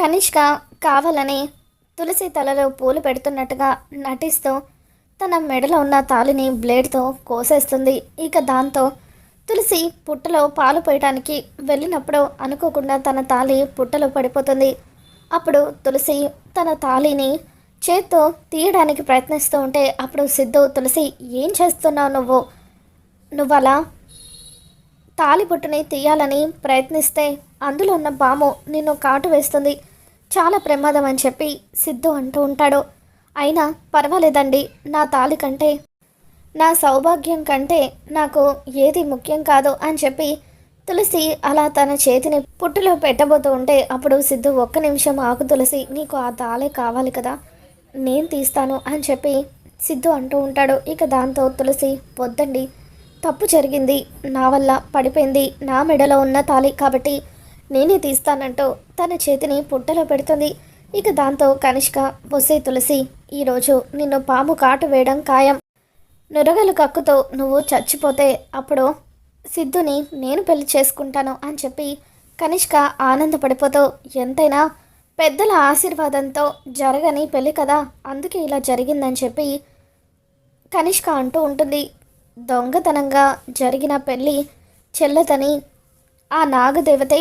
కనిష్క కావాలని తులసి తలలో పూలు పెడుతున్నట్టుగా నటిస్తూ తన మెడలో ఉన్న తాలిని బ్లేడ్తో కోసేస్తుంది. ఇక దాంతో తులసి పుట్టలో పాలు పోయడానికి వెళ్ళినప్పుడు అనుకోకుండా తన తాలి పుట్టలో పడిపోతుంది. అప్పుడు తులసి తన తాలిని చేత్తో తీయడానికి ప్రయత్నిస్తూ ఉంటే అప్పుడు సిద్ధు తులసి ఏం చేస్తున్నావు నువ్వు? నువ్వు అలా తాలిబొట్టుని తీయాలని ప్రయత్నిస్తే అందులో ఉన్న పాము నిన్ను కాటు వేస్తుంది. చాలా ప్రమాదం అని చెప్పి సిద్ధు అంటూ ఉంటాడు. అయినా పర్వాలేదండి నా తాలి కంటే నా సౌభాగ్యం కంటే నాకు ఏది ముఖ్యం కాదు అని చెప్పి తులసి అలా తన చేతిని పుట్టులో పెట్టబోతూ ఉంటే అప్పుడు సిద్ధు ఒక్క నిమిషం ఆకు తులసి నీకు ఆ తాలే కావాలి కదా నేను తీస్తాను అని చెప్పి సిద్ధు అంటూ ఉంటాడు. ఇక దాంతో తులసి పొద్దండి తప్పు జరిగింది నా వల్ల పడిపోయింది నా మెడలో ఉన్న తాళి కాబట్టి నేనే తీస్తానంటూ తన చేతిని పుట్టలో పెడుతుంది. ఇక దాంతో కనిష్క బొసే తులసి ఈరోజు నిన్ను పాము కాటు వేయడం ఖాయం. నురగలు కక్కుతో నువ్వు చచ్చిపోతే అప్పుడు సిద్ధుని నేను పెళ్ళి చేసుకుంటాను అని చెప్పి కనిష్క ఆనందపడిపోతూ ఎంతైనా పెద్దల ఆశీర్వాదంతో జరగని పెళ్ళి కదా అందుకే ఇలా జరిగిందని చెప్పి కనిష్క అంటూ ఉంటుంది. దొంగతనంగా జరిగిన పెళ్ళి చెల్లతని ఆ నాగదేవతే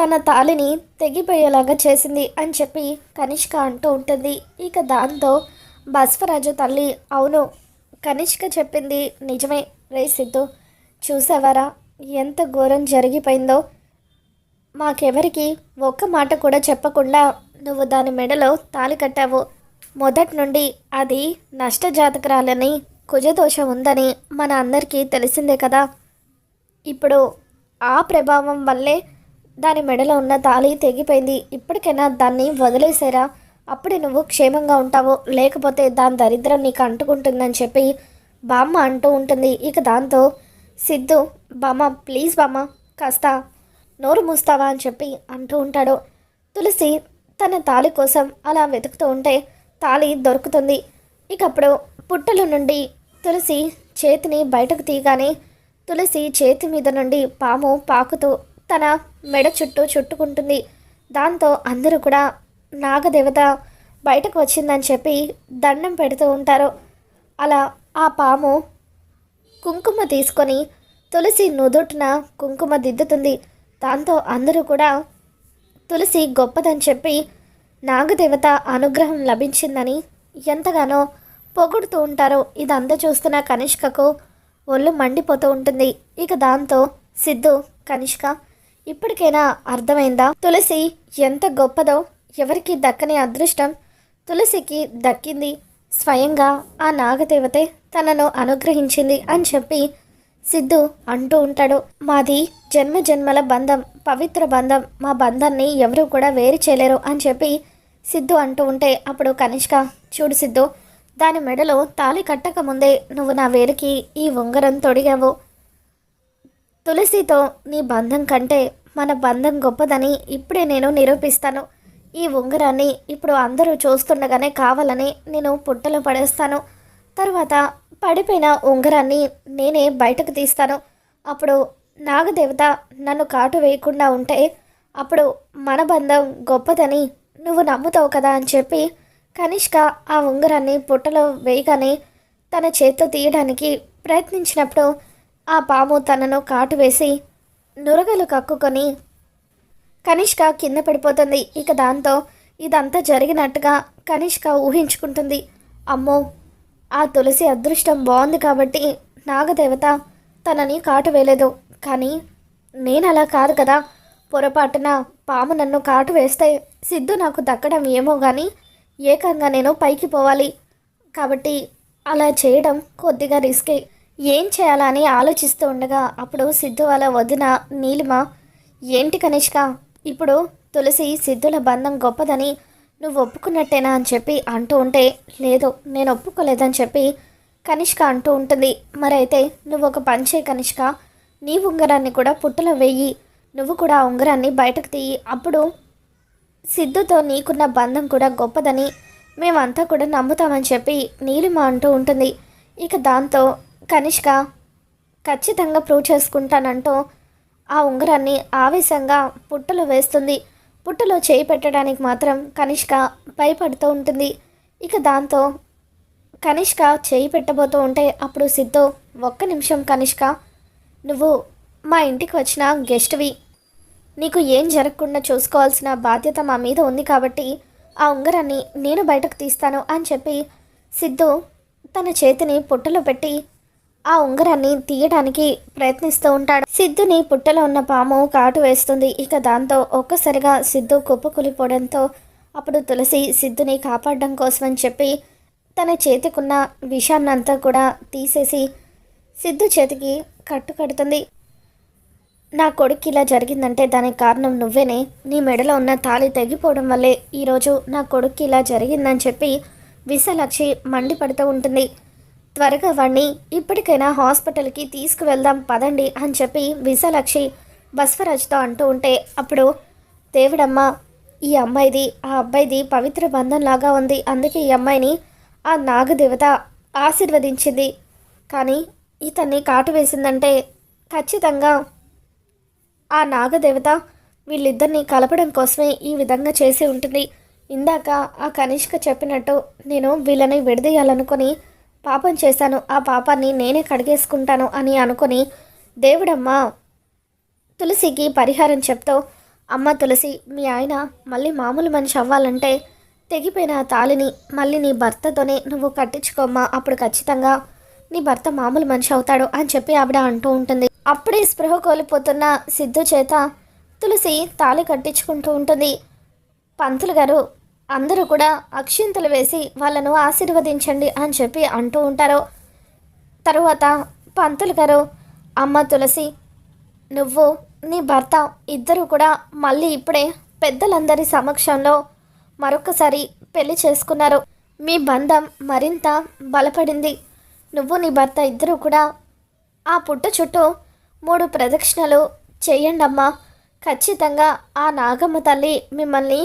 తన తాలిని తెగిపోయేలాగా చేసింది అని చెప్పి కనిష్క అంటూ ఉంటుంది. ఇక దాంతో బస్వరాజు తల్లి అవును కనిష్క చెప్పింది నిజమే. రే సిద్ధు చూసావారా? ఎంత ఘోరం జరిగిపోయిందో. మాకెవరికి ఒక్క మాట కూడా చెప్పకుండా నువ్వు దాని మెడలో తాలి కట్టావు. మొదటి నుండి అది నష్టజాతకురాలని కుజదోషం ఉందని మన అందరికీ తెలిసిందే కదా. ఇప్పుడు ఆ ప్రభావం వల్లే దాని మెడలో ఉన్న తాళి తెగిపోయింది. ఇప్పటికైనా దాన్ని వదిలేసారా. అప్పుడే నువ్వు క్షేమంగా ఉంటావు లేకపోతే దాని దరిద్రం నీకు అంటుకుంటుందని చెప్పి బామ్మ అంటూ ఉంటుంది. ఇక దాంతో సిద్ధు బామ్మ ప్లీజ్ బామ్మ కాస్త నోరు మూస్తావా? అని చెప్పి అంటూ ఉంటాడు. తులసి తన తాళి కోసం అలా వెతుకుతూ ఉంటే తాళి దొరుకుతుంది. ఇకప్పుడు పుట్టల నుండి తులసి చేతిని బయటకు తీయగానే తులసి చేతి మీద నుండి పాము పాకుతూ తన మెడ చుట్టూ చుట్టుకుంటుంది. దాంతో అందరూ కూడా నాగదేవత బయటకు వచ్చిందని చెప్పి దండం పెడుతూ ఉంటారు. అలా ఆ పాము కుంకుమ తీసుకొని తులసి నుదుటిన కుంకుమ దిద్దుతుంది. దాంతో అందరూ కూడా తులసి గొప్పదని చెప్పి నాగదేవత అనుగ్రహం లభించిందని ఎంతగానో పొగుడుతూ ఉంటారు. ఇదంతా చూస్తున్న కనిష్కకు ఒళ్ళు మండిపోతూ ఉంటుంది. ఇక దాంతో సిద్ధు కనిష్క ఇప్పటికైనా అర్థమైందా? తులసి ఎంత గొప్పదో ఎవరికి దక్కని అదృష్టం? తులసికి దక్కింది స్వయంగా ఆ నాగదేవతే తనను అనుగ్రహించింది అని చెప్పి సిద్ధు అంటూ ఉంటాడు. మాది జన్మ జన్మల బంధం పవిత్ర బంధం. మా బంధాన్ని ఎవరూ కూడా వేరు చేయలేరు అని చెప్పి సిద్ధు అంటూ ఉంటే అప్పుడు కనిష్క చూడు సిద్ధు దాని మెడలో తాళి కట్టక ముందే నువ్వు నా వేలికి ఈ ఉంగరం తొడిగావు. తులసితో నీ బంధం కంటే మన బంధం గొప్పదని ఇప్పుడే నేను నిరూపిస్తాను. ఈ ఉంగరాన్ని ఇప్పుడు అందరూ చూస్తుండగానే కావాలని నేను పుట్టలో పడేస్తాను. తర్వాత పడిపోయిన ఉంగరాన్ని నేనే బయటకు తీస్తాను. అప్పుడు నాగదేవత నన్ను కాటు వేయకుండా ఉంటే అప్పుడు మన బంధం గొప్పదని నువ్వు నమ్ముతావు కదా అని చెప్పి కనిష్క ఆ ఉంగరాన్ని పుట్టలో వేయగానే తన చేత్తో తీయడానికి ప్రయత్నించినప్పుడు ఆ పాము తనను కాటు వేసి నురగలు కక్కుకొని కనిష్క కింద పడిపోతుంది. ఇక దాంతో ఇదంతా జరిగినట్టుగా కనిష్క ఊహించుకుంటుంది. అమ్మో ఆ తులసి అదృష్టం బాగుంది కాబట్టి నాగదేవత తనని కాటు వేయలేదు. కానీ నేను అలా కాదు కదా. పొరపాటున పాము నన్ను కాటు వేస్తే సిద్ధు నాకు దక్కడం ఏమో కానీ ఏకంగా నేను పైకి పోవాలి. కాబట్టి అలా చేయడం కొద్దిగా రిస్కే. ఏం చేయాలని ఆలోచిస్తూ ఉండగా అప్పుడు సిద్ధు వాళ్ళ వదిన నీలిమ ఏంటి కనిష్క? ఇప్పుడు తులసి సిద్ధుల బంధం గొప్పదని నువ్వు ఒప్పుకున్నట్టేనా? అని చెప్పి అంటూ ఉంటే లేదు నేను ఒప్పుకోలేదని చెప్పి కనిష్క అంటూ ఉంటుంది. మరైతే నువ్వు ఒక పంచే కనిష్క. నీ ఉంగరాన్ని కూడా పుట్టలో వెయ్యి నువ్వు కూడా ఆ ఉంగరాన్ని బయటకు తీయి. అప్పుడు సిద్ధుతో నీకున్న బంధం కూడా గొప్పదని మేమంతా కూడా నమ్ముతామని చెప్పి నీలిమ అంటూ ఉంటుంది. ఇక దాంతో కనిష్క ఖచ్చితంగా ప్రూవ్ చేసుకుంటానంటూ ఆ ఉంగరాన్ని ఆవేశంగా పుట్టలో వేస్తుంది. పుట్టలో చేయి పెట్టడానికి మాత్రం కనిష్క భయపడుతూ ఉంటుంది. ఇక దాంతో కనిష్క చేయి పెట్టబోతూ ఉంటే అప్పుడు సిద్ధు ఒక్క నిమిషం కనిష్క నువ్వు మా ఇంటికి వచ్చిన గెస్ట్వి. నీకు ఏం జరగకుండా చూసుకోవాల్సిన బాధ్యత మా మీద ఉంది కాబట్టి ఆ ఉంగరాన్ని నేను బయటకు తీస్తాను అని చెప్పి సిద్ధు తన చేతిని పుట్టలో పెట్టి ఆ ఉంగరాన్ని తీయడానికి ప్రయత్నిస్తూ ఉంటాడు. సిద్ధుని పుట్టలో ఉన్న పాము కాటు వేస్తుంది. ఇక దాంతో ఒక్కసారిగా సిద్ధు కుప్పకూలిపోవడంతో అప్పుడు తులసి సిద్ధుని కాపాడడం కోసమని చెప్పి తన చేతికున్న విషాన్నంతా కూడా తీసేసి సిద్ధు చేతికి కట్టు కడుతుంది. నా కొడుకు ఇలా జరిగిందంటే దానికి కారణం నువ్వేనే. నీ మెడలో ఉన్న తాళి తెగిపోవడం వల్లే ఈరోజు నా కొడుకు ఇలా జరిగిందని చెప్పి విశాలాక్షి మండిపడుతూ ఉంటుంది. త్వరగా వాణ్ణి ఇప్పటికైనా హాస్పిటల్కి తీసుకువెళ్దాం పదండి అని చెప్పి విశాలక్షి బస్వరాజ్తో అంటూ ఉంటే అప్పుడు దేవుడమ్మ ఈ అమ్మాయిది ఆ అబ్బాయిది పవిత్ర బంధంలాగా ఉంది. అందుకే ఈ అమ్మాయిని ఆ నాగదేవత ఆశీర్వదించింది. కానీ ఇతన్ని కాటు వేసిందంటే ఖచ్చితంగా ఆ నాగదేవత వీళ్ళిద్దరిని కలపడం కోసమే ఈ విధంగా చేసి ఉంటుంది. ఇందాక ఆ కనిష్క చెప్పినట్టు నేను వీళ్ళని విడదీయాలనుకొని పాపం చేశాను. ఆ పాపాన్ని నేనే కడిగేసుకుంటాను అని అనుకొని దేవుడమ్మ తులసికి పరిహారం చెప్తూ అమ్మ తులసి మీ ఆయన మళ్ళీ మామూలు మనిషి అవ్వాలంటే తెగిపోయిన తాలిని తాళిని మళ్ళీ నీ భర్తతోనే నువ్వు కట్టించుకోమ్మా. అప్పుడు ఖచ్చితంగా నీ భర్త మామూలు మనిషి అవుతాడు అని చెప్పి ఆవిడ అంటూ ఉంటుంది. అప్పుడే స్పృహ కోల్పోతున్న సిద్ధు చేత తులసి తాళి కట్టించుకుంటూ ఉంటుంది. పంతులు గారు అందరూ కూడా అక్షింతలు వేసి వాళ్ళను ఆశీర్వదించండి అని చెప్పి అంటూ ఉంటారు. తరువాత పంతులు గారు అమ్మ తులసి నువ్వు నీ భర్త ఇద్దరు కూడా మళ్ళీ ఇప్పుడే పెద్దలందరి సమక్షంలో మరొకసారి పెళ్ళి చేసుకున్నారు. మీ బంధం మరింత బలపడింది. నువ్వు నీ భర్త ఇద్దరు కూడా ఆ పుట్ట చుట్టూ మూడు ప్రదక్షిణలు చేయండమ్మా. ఖచ్చితంగా ఆ నాగమ్మ తల్లి మిమ్మల్ని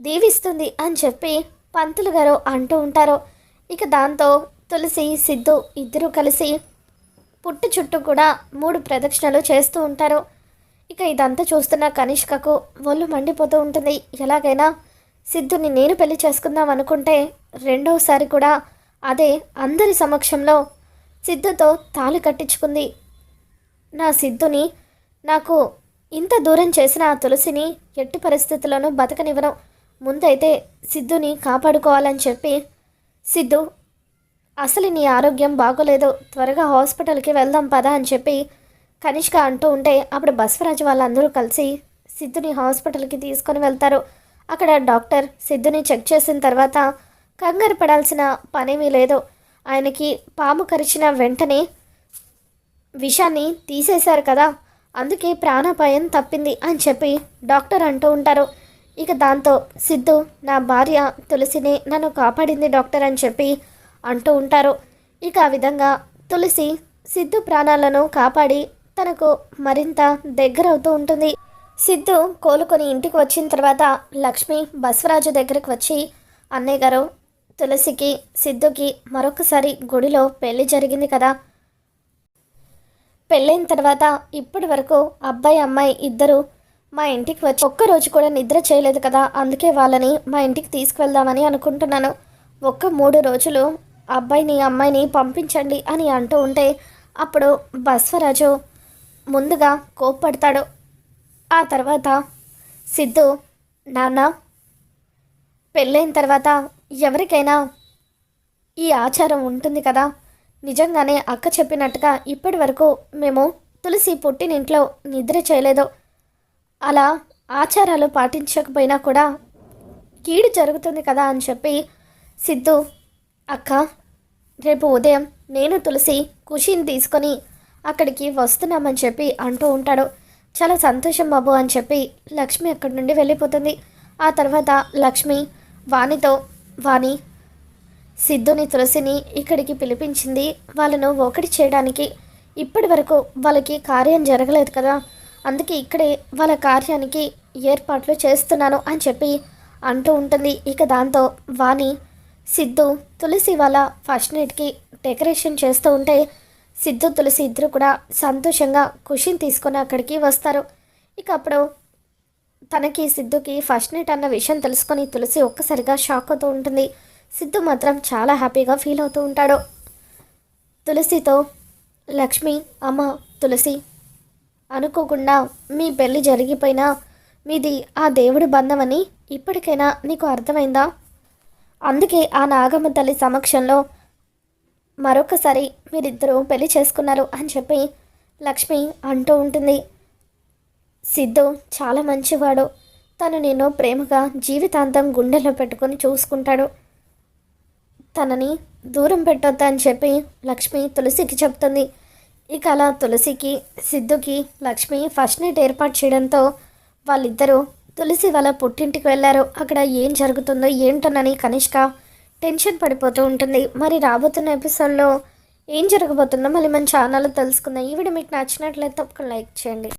దీవిస్తుంది అని చెప్పి పంతులు గారు అంటూ ఉంటారు. ఇక దాంతో తులసి సిద్ధు ఇద్దరూ కలిసి పుట్టు చుట్టూ కూడా మూడు ప్రదక్షిణలు చేస్తూ ఉంటారు. ఇక ఇదంతా చూస్తున్న కనిష్కకు ఒళ్ళు మండిపోతూ ఉంటుంది. ఎలాగైనా సిద్ధుని నేను పెళ్ళి చేసుకుందాం అనుకుంటే రెండవసారి కూడా అదే అందరి సమక్షంలో సిద్ధుతో తాళి కట్టించుకుంది. నా సిద్ధుని నాకు ఇంత దూరం చేసిన ఆ తులసిని ఎట్టి పరిస్థితుల్లోనూ బతకనివ్వను. ముందైతే సిద్ధుని కాపాడుకోవాలని చెప్పి సిద్ధు అసలు నీ ఆరోగ్యం బాగోలేదు త్వరగా హాస్పిటల్కి వెళ్దాం పదా అని చెప్పి కనిష్క అంటూ ఉంటే అప్పుడు బస్వరాజు వాళ్ళందరూ కలిసి సిద్ధుని హాస్పిటల్కి తీసుకొని వెళ్తారు. అక్కడ డాక్టర్ సిద్ధుని చెక్ చేసిన తర్వాత కంగారు పడాల్సిన పనేమీ లేదు. ఆయనకి పాము కరిచిన వెంటనే విషాన్ని తీసేశారు కదా అందుకే ప్రాణాపాయం తప్పింది అని చెప్పి డాక్టర్ అంటూ ఉంటారు. ఇక దాంతో సిద్ధు నా భార్య తులసిని నన్ను కాపాడింది డాక్టర్ అని చెప్పి అంటూ ఉంటారు. ఇక ఆ విధంగా తులసి సిద్ధు ప్రాణాలను కాపాడి తనకు మరింత దగ్గరవుతూ ఉంటుంది. సిద్ధు కోలుకొని ఇంటికి వచ్చిన తర్వాత లక్ష్మి బస్వరాజు దగ్గరికి వచ్చి అన్నయ్య గారు తులసికి సిద్ధుకి మరొకసారి గుడిలో పెళ్ళి జరిగింది కదా. పెళ్ళైన తర్వాత ఇప్పటి వరకు అబ్బాయి అమ్మాయి ఇద్దరు మా ఇంటికి వచ్చి ఒక్కరోజు కూడా నిద్ర చేయలేదు కదా అందుకే వాళ్ళని మా ఇంటికి తీసుకువెళ్దామని అనుకుంటున్నాను. ఒక్క మూడు రోజులు అబ్బాయిని అమ్మాయిని పంపించండి అని అంటూ ఉంటే అప్పుడు బస్వరాజు ముందుగా కోప్పడతాడు. ఆ తర్వాత సిద్ధు నాన్న పెళ్ళైన తర్వాత ఎవరికైనా ఈ ఆచారం ఉంటుంది కదా? నిజంగానే అక్క చెప్పినట్టుగా ఇప్పటి వరకు మేము తులసి పుట్టినింట్లో నిద్ర చేయలేదు. అలా ఆచారాలు పాటించకపోయినా కూడా కీడు జరుగుతుంది కదా అని చెప్పి సిద్ధు అక్క రేపు ఉదయం నేను తులసి కుషిని తీసుకొని అక్కడికి వస్తున్నామని చెప్పి అంటూ ఉంటాడు. చాలా సంతోషం బాబు అని చెప్పి లక్ష్మి అక్కడి నుండి వెళ్ళిపోతుంది. ఆ తర్వాత లక్ష్మి వాణితో వాణి సిద్ధుని తులసిని ఇక్కడికి పిలిపించింది. వాళ్ళను ఒకటి చేయడానికి ఇప్పటి వరకు వాళ్ళకి కార్యం జరగలేదు కదా. అందుకే ఇక్కడే వాళ్ళ కార్యానికి ఏర్పాట్లు చేస్తున్నాను అని చెప్పి అంటూ ఉంటుంది. ఇక దాంతో వాణి సిద్ధు తులసి వాళ్ళ ఫస్ట్ నైట్కి డెకరేషన్ చేస్తూ ఉంటే సిద్ధు తులసి ఇద్దరు కూడా సంతోషంగా ఖుషిని తీసుకొని అక్కడికి వస్తారు. ఇక అప్పుడు తనకి సిద్ధుకి ఫస్ట్ నైట్ అన్న విషయం తెలుసుకొని తులసి ఒక్కసారిగా షాక్ అవుతూ ఉంటుంది. సిద్ధు మాత్రం చాలా హ్యాపీగా ఫీల్ అవుతూ ఉంటాడు. తులసితో లక్ష్మి అమ్మ తులసి అనుకోకుండా మీ పెళ్ళి జరిగిపోయినా మీది ఆ దేవుడి బంధమని ఇప్పటికైనా నీకు అర్థమైందా? అందుకే ఆ నాగమ్మ తల్లి సమక్షంలో మరొకసారి మీరిద్దరూ పెళ్ళి చేసుకున్నారు అని చెప్పి లక్ష్మి అంటూ ఉంటుంది. సిద్ధు చాలా మంచివాడు. తను నేను ప్రేమగా జీవితాంతం గుండెల్లో పెట్టుకొని చూసుకుంటాడు. తనని దూరం పెట్టొద్దని చెప్పి లక్ష్మి తులసికి చెప్తుంది. ఇక అలా తులసికి సిద్ధుకి లక్ష్మి ఫస్ట్ నైట్ ఏర్పాటు చేయడంతో వాళ్ళిద్దరూ తులసి వాళ్ళ పుట్టింటికి వెళ్ళారు. అక్కడ ఏం జరుగుతుందో ఏంటోనని కనిష్క టెన్షన్ పడిపోతూ ఉంటుంది. మరి రాబోతున్న ఎపిసోడ్లో ఏం జరగబోతుందో మళ్ళీ మన ఛానల్లో తెలుసుకుందాం. ఈ వీడియో మీకు నచ్చినట్లయితే తప్పకుండా లైక్ చేయండి.